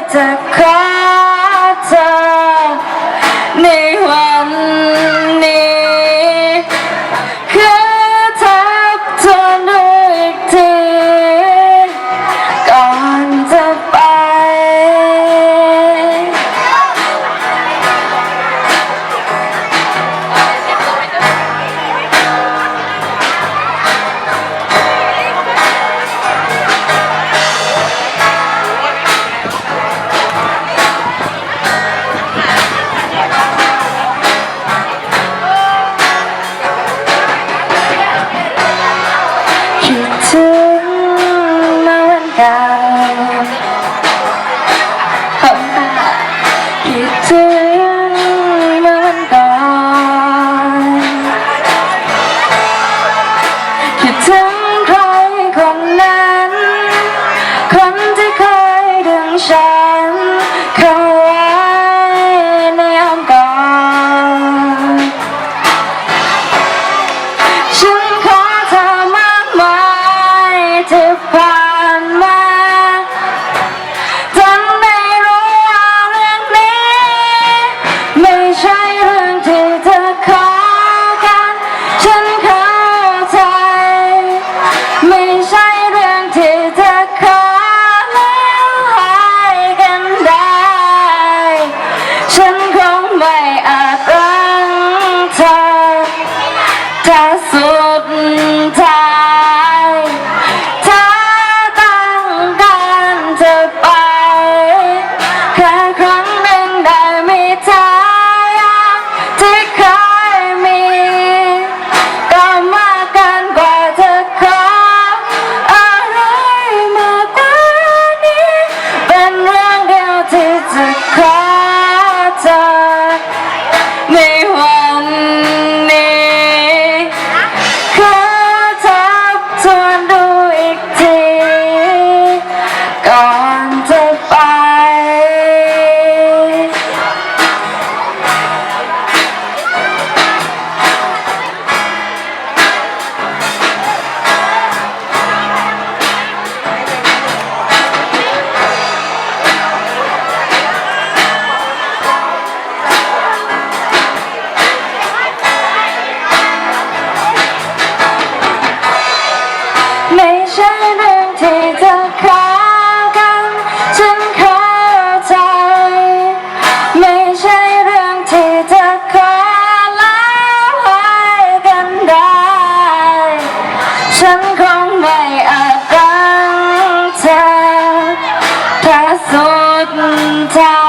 to come. 야. ที่เธอคล้ากัน ฉันข้าใจ ไม่ใช่เรื่องที่เธอคล้าแล้วให้กันได้ ฉันคงไม่อาจเธอแค่สุดใจ